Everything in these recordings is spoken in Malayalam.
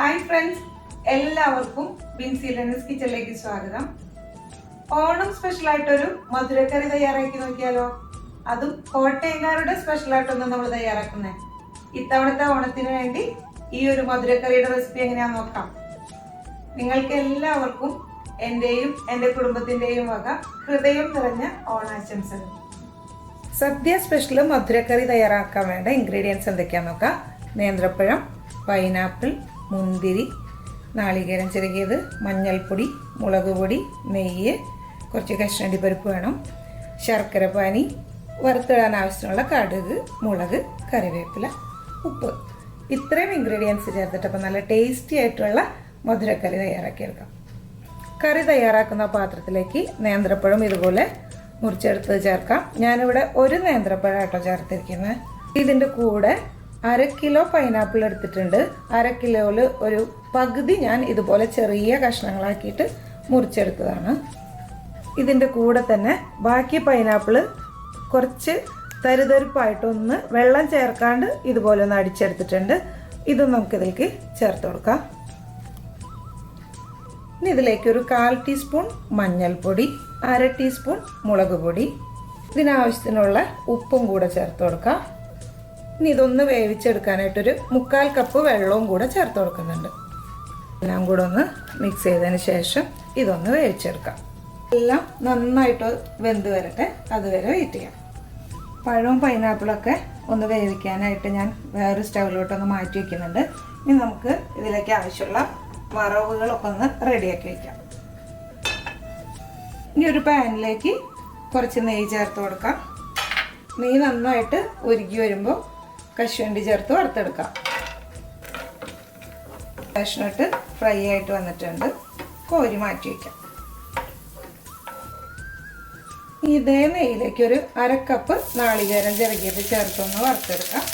ഹായ് ഫ്രണ്ട്സ് എല്ലാവർക്കും ബിൻസി ലെനസ് കിച്ചണിലേക്ക് സ്വാഗതം. ഓണം സ്പെഷ്യൽ ആയിട്ടൊരു മധുരക്കറി തയ്യാറാക്കി നോക്കിയാലോ? അതും കോട്ടയംകാരുടെ സ്പെഷ്യൽ ആയിട്ടൊന്നും നമ്മൾ തയ്യാറാക്കുന്നേ. ഇത്തവണത്തെ ഓണത്തിന് വേണ്ടി ഈ ഒരു മധുരക്കറിയുടെ റെസിപ്പി എങ്ങനെയാന്ന് നോക്കാം. നിങ്ങൾക്ക് എല്ലാവർക്കും എന്റെയും എന്റെ കുടുംബത്തിന്റെയും വക ഹൃദയം നിറഞ്ഞ ഓണാശംസകൾ. സദ്യ സ്പെഷ്യൽ മധുരക്കറി തയ്യാറാക്കാൻ വേണ്ട ഇൻഗ്രീഡിയൻസ് എന്തൊക്കെയാന്ന് നോക്കാം. നേന്ത്രപ്പഴം പൈനാപ്പിൾ മുന്തിരി നാളികേരം ചെറുകിയത് മഞ്ഞൾപ്പൊടി മുളക് പൊടി നെയ്യ് കുറച്ച് കഷ്ണണ്ടി പരിപ്പ് വേണം ശർക്കര പാനി വറുത്തിടാൻ ആവശ്യമുള്ള കടുക് മുളക് കറിവേപ്പില ഉപ്പ്. ഇത്രയും ഇൻഗ്രീഡിയൻസ് ചേർത്തിട്ട് അപ്പം നല്ല ടേസ്റ്റി ആയിട്ടുള്ള മധുരക്കറി തയ്യാറാക്കിയെടുക്കാം കറി തയ്യാറാക്കുന്ന പാത്രത്തിലേക്ക് നേന്ത്രപ്പഴം ഇതുപോലെ മുറിച്ചെടുത്ത് ചേർക്കാം. ഞാനിവിടെ ഒരു നേന്ത്രപ്പഴം ആട്ടോ ചേർത്തിരിക്കുന്നത്. ഇതിന്റെ കൂടെ അര കിലോ പൈനാപ്പിൾ എടുത്തിട്ടുണ്ട്. അര കിലോയിൽ ഒരു പകുതി ഞാൻ ഇതുപോലെ ചെറിയ കഷ്ണങ്ങളാക്കിയിട്ട് മുറിച്ചെടുത്തതാണ്. ഇതിന്റെ കൂടെ തന്നെ ബാക്കി പൈനാപ്പിൾ കുറച്ച് തരുതരുപ്പായിട്ടൊന്ന് വെള്ളം ചേർക്കാണ്ട് ഇതുപോലെ ഒന്ന് അടിച്ചെടുത്തിട്ടുണ്ട്. ഇതും നമുക്കിതിലേക്ക് ചേർത്ത് കൊടുക്കാം. ഇനി ഇതിലേക്ക് ഒരു കാൽ ടീസ്പൂൺ മഞ്ഞൾപ്പൊടി അര ടീസ്പൂൺ മുളക് പൊടി ഇതിനാവശ്യത്തിനുള്ള ഉപ്പും കൂടെ ചേർത്ത് കൊടുക്കാം. ഇനി ഇതൊന്ന് വേവിച്ചെടുക്കാനായിട്ടൊരു മുക്കാൽ കപ്പ് വെള്ളവും കൂടെ ചേർത്ത് കൊടുക്കുന്നുണ്ട്. എല്ലാം കൂടെ ഒന്ന് മിക്സ് ചെയ്തതിന് ശേഷം ഇതൊന്ന് വേവിച്ചെടുക്കാം. എല്ലാം നന്നായിട്ട് വെന്ത് വരട്ടെ. അതുവരെ വെയിറ്റ് ചെയ്യാം. പഴവും പൈനാപ്പിളൊക്കെ ഒന്ന് വേവിക്കാനായിട്ട് ഞാൻ വേറൊരു സ്റ്റൗവിലോട്ടൊന്ന് മാറ്റി വയ്ക്കുന്നുണ്ട് ഇനി നമുക്ക് ഇതിലേക്ക് ആവശ്യമുള്ള വറവുകളൊക്കെ ഒന്ന് റെഡിയാക്കി വയ്ക്കാം ഇനി ഒരു പാനിലേക്ക് കുറച്ച് നെയ്യ് ചേർത്ത് കൊടുക്കാം. നെയ്യ് നന്നായിട്ട് ഉരുകി വരുമ്പോൾ കശുവണ്ടി ചേർത്ത് വറുത്തെടുക്കാം. കഷ്ണിട്ട് ഫ്രൈ ആയിട്ട് വന്നിട്ടുണ്ട്. കോരി മാറ്റി വയ്ക്കാം ഇതേ നെയ്യിലേക്ക് ഒരു അരക്കപ്പ് കപ്പ് നാളികേരം ചിറകിയത് ചേർത്തൊന്ന് വറുത്തെടുക്കാം.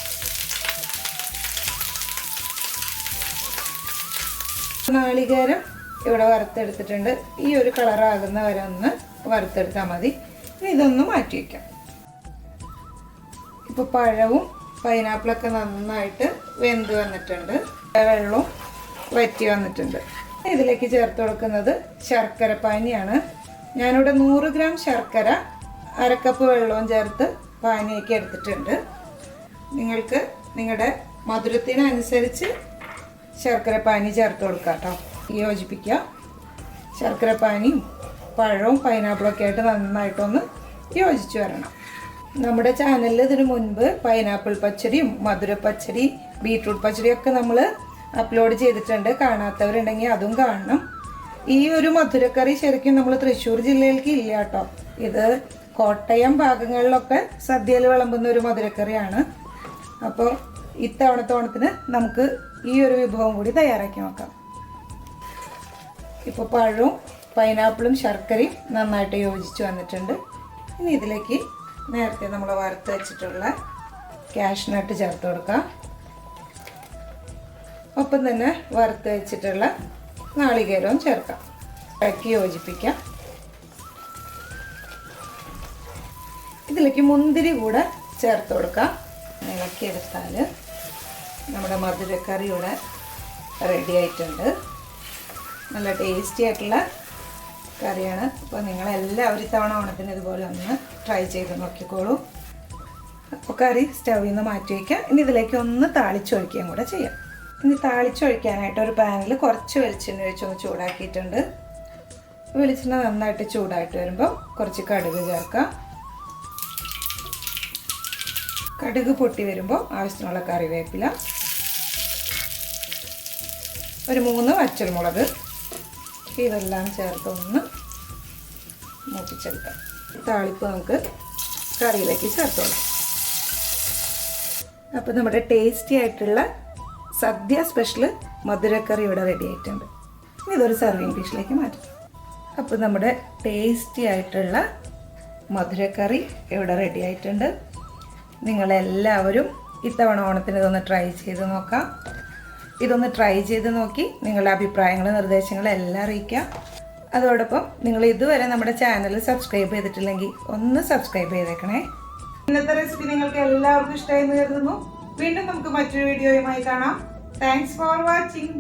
നാളികേരം ഇവിടെ വറുത്തെടുത്തിട്ടുണ്ട്. ഈ ഒരു കളറാകുന്ന വരെ ഒന്ന് വറുത്തെടുത്താൽ മതി. ഇതൊന്ന് മാറ്റി വയ്ക്കാം ഇപ്പോൾ പഴവും പൈനാപ്പിളൊക്കെ നന്നായിട്ട് വെന്ത് വന്നിട്ടുണ്ട്. വെള്ളവും വറ്റി വന്നിട്ടുണ്ട്. ഇതിലേക്ക് ചേർത്ത് കൊടുക്കുന്നത് ശർക്കര പാനിയാണ്. ഞാനിവിടെ നൂറ് ഗ്രാം ശർക്കര അരക്കപ്പ് വെള്ളവും ചേർത്ത് പാനിയൊക്കെ എടുത്തിട്ടുണ്ട്. നിങ്ങൾക്ക് നിങ്ങളുടെ മധുരത്തിനനുസരിച്ച് ശർക്കര പാനി ചേർത്ത് കൊടുക്കുക കേട്ടോ. യോജിപ്പിക്കുക. ശർക്കര പാനിയും പഴവും പൈനാപ്പിളൊക്കെ ആയിട്ട് നന്നായിട്ടൊന്ന് യോജിച്ച് വരണം. നമ്മുടെ ചാനലിൽ ഇതിനു മുൻപ് പൈനാപ്പിൾ പച്ചടിയും മധുര പച്ചടി ബീട്രൂട്ട് പച്ചടിയൊക്കെ നമ്മൾ അപ്ലോഡ് ചെയ്തിട്ടുണ്ട്. കാണാത്തവരുണ്ടെങ്കിൽ അതും കാണണം. ഈ ഒരു മധുരക്കറി ശരിക്കും നമ്മൾ തൃശ്ശൂർ ജില്ലയിലേക്ക് ഇല്ല കേട്ടോ. ഇത് കോട്ടയം ഭാഗങ്ങളിലൊക്കെ സദ്യയിൽ വിളമ്പുന്ന ഒരു മധുരക്കറിയാണ്. അപ്പോൾ ഇത്തവണത്തെ ഓണത്തിന് നമുക്ക് ഈ ഒരു വിഭവം കൂടി തയ്യാറാക്കി നോക്കാം. ഇപ്പോൾ പഴവും പൈനാപ്പിളും ശർക്കരയും നന്നായിട്ട് യോജിച്ച് വന്നിട്ടുണ്ട്. ഇനി ഇതിലേക്ക് നേരത്തെ നമ്മൾ വറുത്ത് വെച്ചിട്ടുള്ള കാഷ്നട്ട് ചേർത്ത് കൊടുക്കാം. ഒപ്പം തന്നെ വറുത്ത് വെച്ചിട്ടുള്ള നാളികേരവും ചേർക്കാം. ഇളക്കി യോജിപ്പിക്കാം. ഇതിലേക്ക് മുന്തിരി കൂടെ ചേർത്ത് കൊടുക്കാം. ഇളക്കിയെടുത്താൽ നമ്മുടെ മധുരക്കറി ഇവിടെ റെഡി ആയിട്ടുണ്ട്. നല്ല ടേസ്റ്റി ആയിട്ടുള്ള കറിയാണ്. അപ്പോൾ നിങ്ങളെല്ലാവരും ഇത്തവണ ഓണത്തിന് ഇതുപോലെ ഒന്ന് ട്രൈ ചെയ്ത് നോക്കിക്കോളൂ. അപ്പോൾ കറി സ്റ്റൗവിൽ നിന്ന് മാറ്റി വയ്ക്കാം. ഇനി ഇതിലേക്ക് ഒന്ന് താളിച്ചൊഴിക്കുകയും കൂടെ ചെയ്യാം. ഇനി താളിച്ചൊഴിക്കാനായിട്ട് ഒരു പാനിൽ കുറച്ച് വെളിച്ചെണ്ണ ഒഴിച്ചൊന്ന് ചൂടാക്കിയിട്ടുണ്ട്. വെളിച്ചെണ്ണ നന്നായിട്ട് ചൂടായിട്ട് വരുമ്പോൾ കുറച്ച് കടുക് ചേർക്കാം. കടുക് പൊട്ടി വരുമ്പോൾ ആവശ്യത്തിനുള്ള കറിവേപ്പില. ഒരു മൂന്ന് വച്ചൽമുളക് ഇതെല്ലാം ചേർത്ത് ഒന്ന് മൂപ്പിച്ചെടുക്കാം. താളിപ്പ് നമുക്ക് കറിയിലേക്ക് ചേർത്ത് കൊടുക്കാം അപ്പോൾ നമ്മുടെ ടേസ്റ്റി ആയിട്ടുള്ള സദ്യ സ്പെഷ്യൽ മധുരക്കറി ഇവിടെ റെഡി ആയിട്ടുണ്ട്. ഇനി ഇതൊരു സർവിങ് ഡിഷിലേക്ക് മാറ്റാം. അപ്പോൾ നമ്മുടെ ടേസ്റ്റി ആയിട്ടുള്ള മധുരക്കറി ഇവിടെ റെഡി ആയിട്ടുണ്ട്. നിങ്ങളെല്ലാവരും ഇത്തവണ ഓണത്തിന് ഇതൊന്ന് ട്രൈ ചെയ്ത് നോക്കാം. ഇതൊന്ന് ട്രൈ ചെയ്ത് നോക്കി. നിങ്ങളുടെ അഭിപ്രായങ്ങളും നിർദ്ദേശങ്ങളും എല്ലാം അറിയിക്കുക അതോടൊപ്പം നിങ്ങൾ ഇതുവരെ നമ്മുടെ ചാനൽ സബ്സ്ക്രൈബ് ചെയ്തിട്ടില്ലെങ്കിൽ ഒന്ന് സബ്സ്ക്രൈബ് ചെയ്തേക്കണേ. ഇന്നത്തെ റെസിപ്പി നിങ്ങൾക്ക് എല്ലാവർക്കും ഇഷ്ടമായി കരുതുന്നു. വീണ്ടും നമുക്ക് മറ്റൊരു വീഡിയോയുമായി കാണാം. Thanks for watching